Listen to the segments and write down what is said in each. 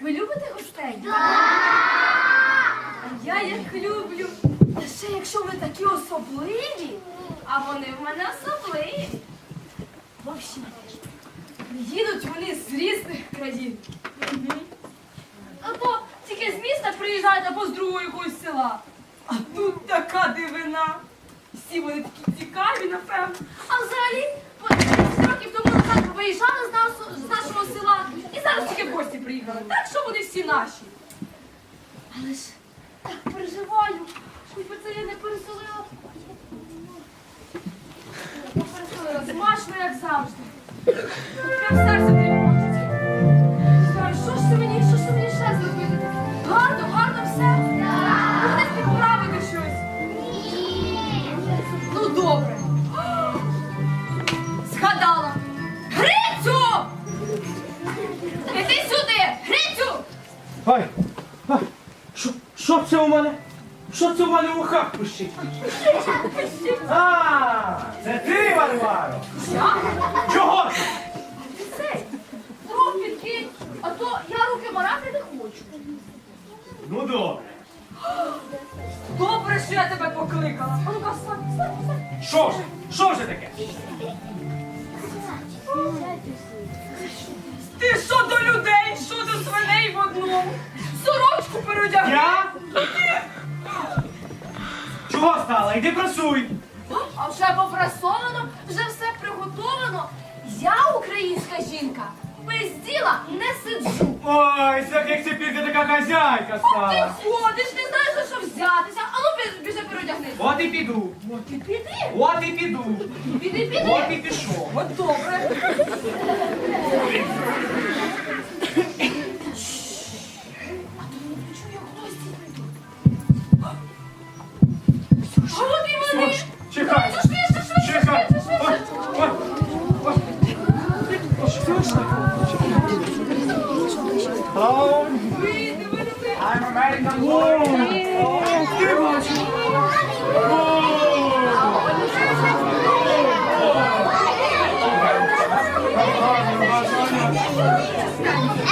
Ви любите гостей? А я їх люблю. Та ще якщо вони такі особливі, а вони в мене особливі. В общем, їдуть вони з різних країн. Або тільки з міста приїжджають, або з другого якогось села. А тут така дивина. Всі вони такі цікаві, напевно. А взагалі, по 30 років тому назад виїжджали з, нас, з нашого села і зараз тільки в гості приїхали. Так що вони всі наші. Але ж так переживаю, щоб це я не переселила смачно, як завжди. Прям серце в? А, це ти, Варваро? Я? Чого ти? Цей, трохи підкинь, а то я руки марати не хочу. Ну добре. Добре, що я тебе покликала. А ну-ка, встань, встань, встань. Що ж? Що ж таке? Ти що до людей, що до свиней в одному? Сорочку переодягни. Я? Чого стала? Іди працюй. А вже попрасовано, вже все приготовано. Я українська жінка. Без діла не сиджу. Ой, це як тепер ти така хазяйка Ти стала. ходиш, не знаєш за що взятися. А ну біж- біжи переодягнися. От і піду. От і піди. От і піду. Піди, піди. От і пішов. От добре.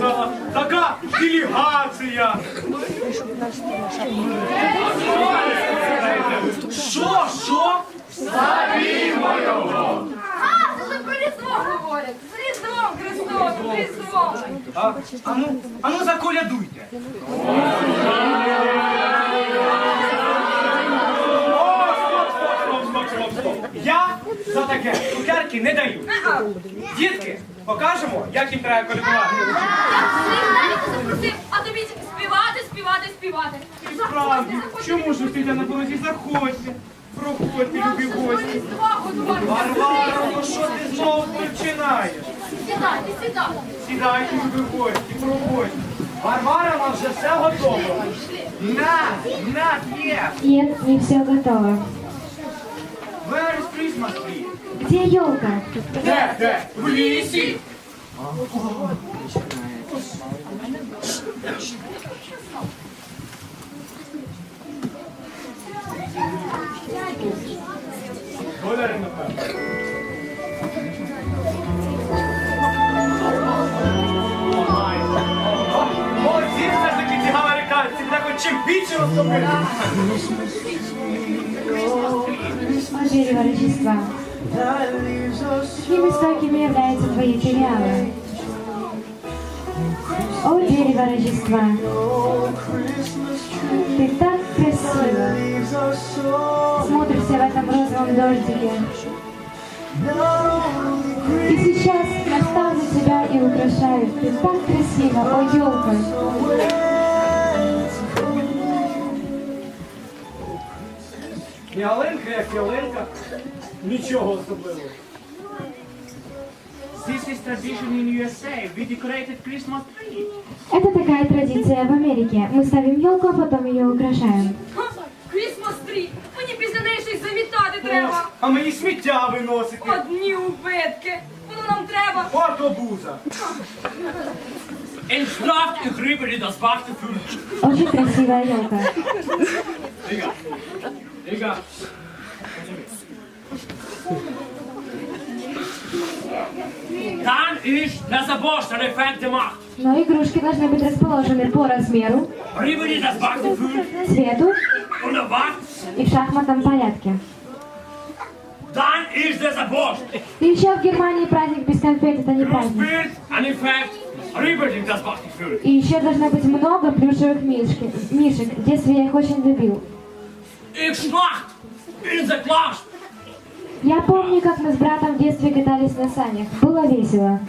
Варвара, казала. Така делегація. Що, що? А, ж про Різдво говорять. З Різдвом Христовим, Різдвом. А, а ну, а ну заколядуйте. О, стоп, стоп, стоп, стоп, стоп, стоп. Я за таке цукерки не даю. Дітки, покажемо, як їм треба колядувати. Ти запросив, а тобі тільки співати, співати, співати. Справді, чому ж стоїте на порозі? Заходьте, проходьте, любі гості. Варвара, ну що ти знову починаєш? Сідайте, сідайте. Сідайте, любі гості, проходьте. Варвара, у нас вже все готово. На, на, є. Нет, не все готово. Where is Christmas tree? Где елка? Де, де? В лісі. Напевно. Чим більше розробили. О, дерево Рождества. Какими высокими являются твои филиалы? О, дерево Рождества. Ты так красиво. Смотришься в этом розовом дождике. И сейчас я ставлю тебя и украшаю. Ты так красиво, о, елка. Ялинка, як ялинка. Нічого особливого. This is tradition in USA. We decorated Christmas tree. Это такая традиция в Америке. Мы ставим елку, а потом ее украшаем. Крісмас трі. Мені після неї щось завітати треба. А мені сміття виносити. Одні убитки. Воно нам треба. От обуза. En straft in Grübeli das Wartefühl. Очень красивая елка. Digga. Digga. Dann ist das Effekt gemacht. Но игрушки должны быть расположены по размеру, Grübeli das Wartefühl цвету und der Wacht. и в шахматном порядке. Dann ist das Bosch. И еще в Германии праздник без конфет это не Du праздник. Grübeli das Wartefühl. И еще должно быть много плюшевых мишки, мишек. В детстве я их очень любил. Ich schlacht in der Klasse. Я помню, как мы с братом в детстве катались на санях. Было весело.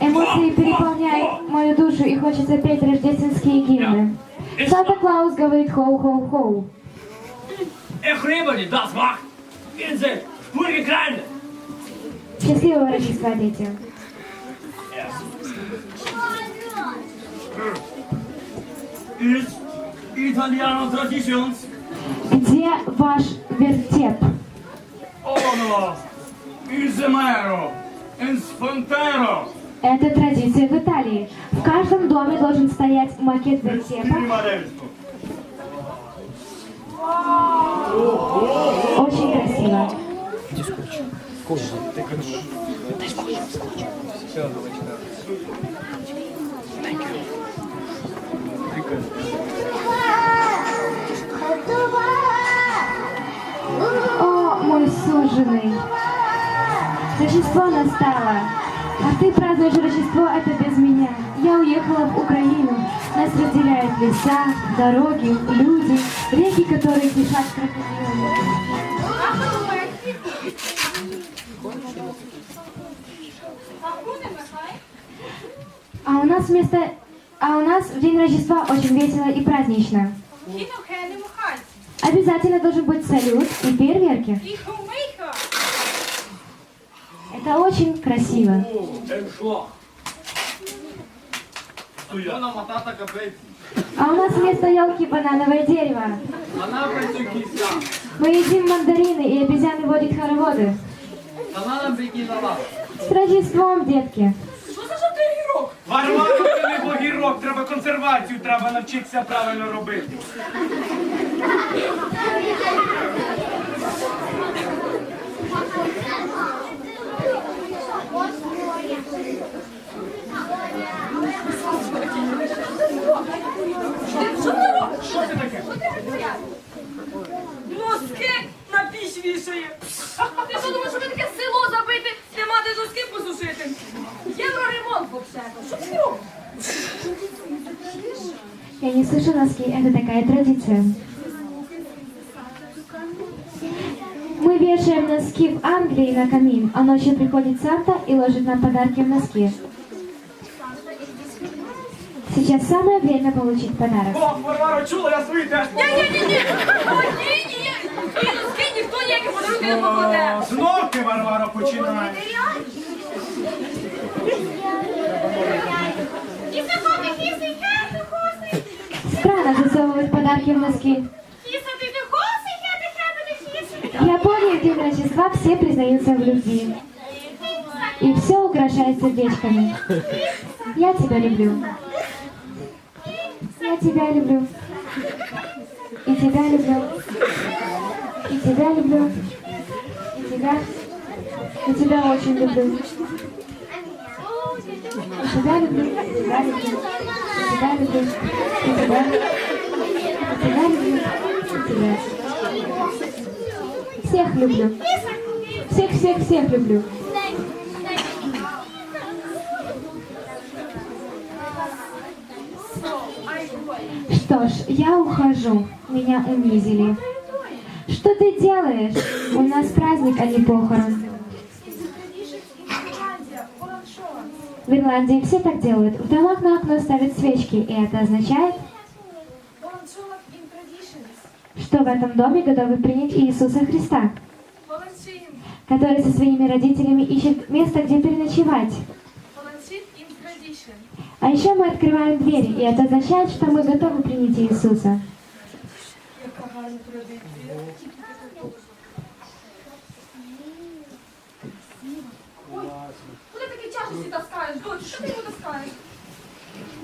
Эмоции переполняют мою душу и хочется петь рождественские гимны. Санта-Клаус говорит хоу-хоу-хоу. Счастливого Рождества, дети. Ist Italiano Traditions. Где ваш вертеп? Оно! Иземеро! Инсфантеро! Это традиция в Италии. В каждом доме должен стоять макет вертепа. Очень красиво. Где скотч? Скотч. Дай скотч. Все, давай сюда. Thank you. Рождество настало. А ты празднуешь Рождество это без меня. Я уехала в Украину. Нас разделяют леса, дороги, люди, реки, которые кишат крокодилами. А у нас вместо... А у нас в день Рождества очень весело и празднично. Обязательно должен быть салют и фейерверки. Іхо мийка. Это очень красиво. Im Schlag. Вона матата капець. А у нас вместо елки банановое дерево. Вона працює кінця. Мы едим мандарины и обезьяны водят хороводы. Вона нам прикинула. С Рождеством, детки! Що за жовтий гірок? Варвара, це не огірок, треба консервацію, треба навчитися правильно робити. Що це таке? Носки на піч вішає. Ти що думаєш, що ви таке село забите, нема де носки посушити? Євроремонт взагалі. Що ти робиш? Я не слышу носки, это такая традиция. вешаем носки в Англии на камин, а ночью приходит Санта и ложит нам подарки в носки. Сейчас самое время получить подарок. О, Варвара, чула, я свої теж. Ні-ні-ні! Ні, ні! І носки ніхто ніякі подарунки не покладе. О, Знов ти, Варвара, починаєш. Кіса коти, кіси, хати, хоси. Странно засовывать подарки в носки. В Японии в день Рождества все признаются в любви. И все украшает сердечками. Я тебя люблю. Я тебя люблю. И тебя люблю. И тебя люблю. И тебя. И тебя очень люблю. И тебя люблю. И тебя люблю. И тебя люблю. И тебя. И тебя люблю. И тебя. Всех люблю. Всех, всех, всех люблю. Что ж, я ухожу. Меня унизили. Что ты делаешь? У нас праздник, а не похорон. В Ирландии все так делают. В домах на окно ставят свечки, и это означает что в этом доме готовы принять Иисуса Христа, Молодці. который со своими родителями ищет место, где переночевать. Молодці in tradition. А еще мы открываем двери, и это означает, что мы готовы принять Иисуса. Яка гарна традиція. Ой, куди такі тяжкості таскаєш, дочь? Що ти йому таскаєш?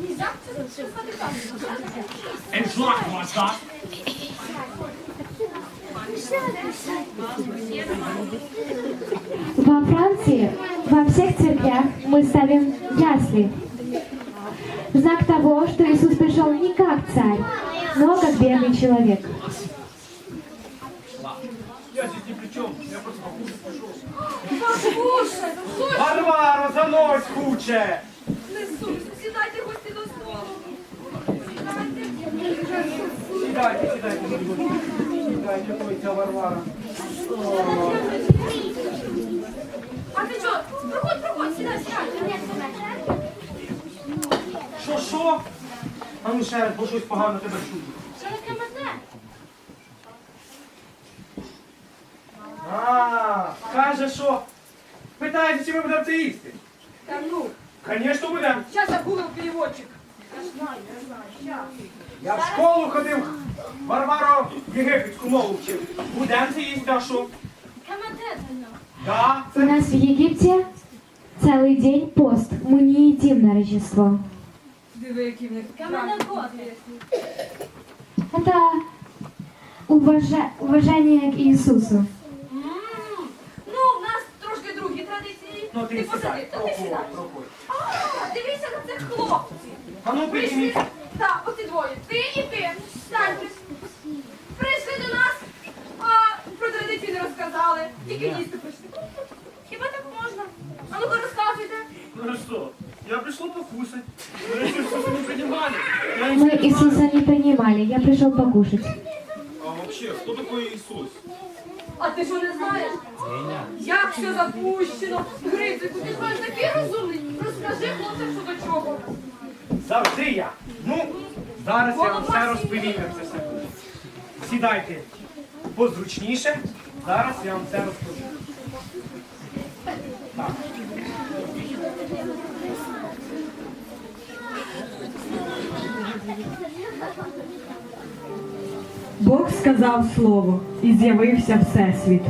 Нельзя? Це це сказати тяжкості. En slag was dat. Во Франции во всех церквях мы ставим ясли. Знак того, что Иисус пришел не как царь, но как бедный человек. Я здесь ни при чем. Я просто покушать пришел. Слушай, слушай, Варваро, занось хуче! несу. Сідайте гості до столу. Сідайте, сідайте, Сідайте, Варвара. А ти що? Проходь, проходь, сідай, сідай. Що, що? А ну ще раз, бо щось погано тебе чую. Що таке мене? А, каже, що? Питається, чи ми будемо це їсти. Та ну, Звісно, будемо. зараз я гуглив переводчик. Я знаю, я знаю. Я в школу ходив, Варваро єгипетську мову вчив. Будемо це їсти, а що? Да, У нас в Египте целый день пост. Мы не едим на Рождество. Диви, які в них практики. Это уважа- уважение к Иисусу. М, Ну, в нас трошки другі традиції. Ну ти посади, сідай, то ти сідай. проходь, проходь. А, дивіться на цих хлопців. А ну Прийшли, підніміть. так, оці двоє. Ти і ти. Тільки їсти прийшли. Хіба так можна? А ну-ка розказуйте. Ну что, я пришел покушать. Вы еще что-то не принимали. Я не... Мы Иисуса не принимали. Я пришел покушать. А вообще, кто такой Иисус? А ти що не знаєш? Як все запущено? Грицику, ти ж маєш такий розумний. Розкажи хлопцям, що до чого. Завжди я. Ну, зараз я вам все розповім, як це все буде. Сідайте позручніше. Зараз я вам це. Так. Бог сказав слово, і з'явився Всесвіт.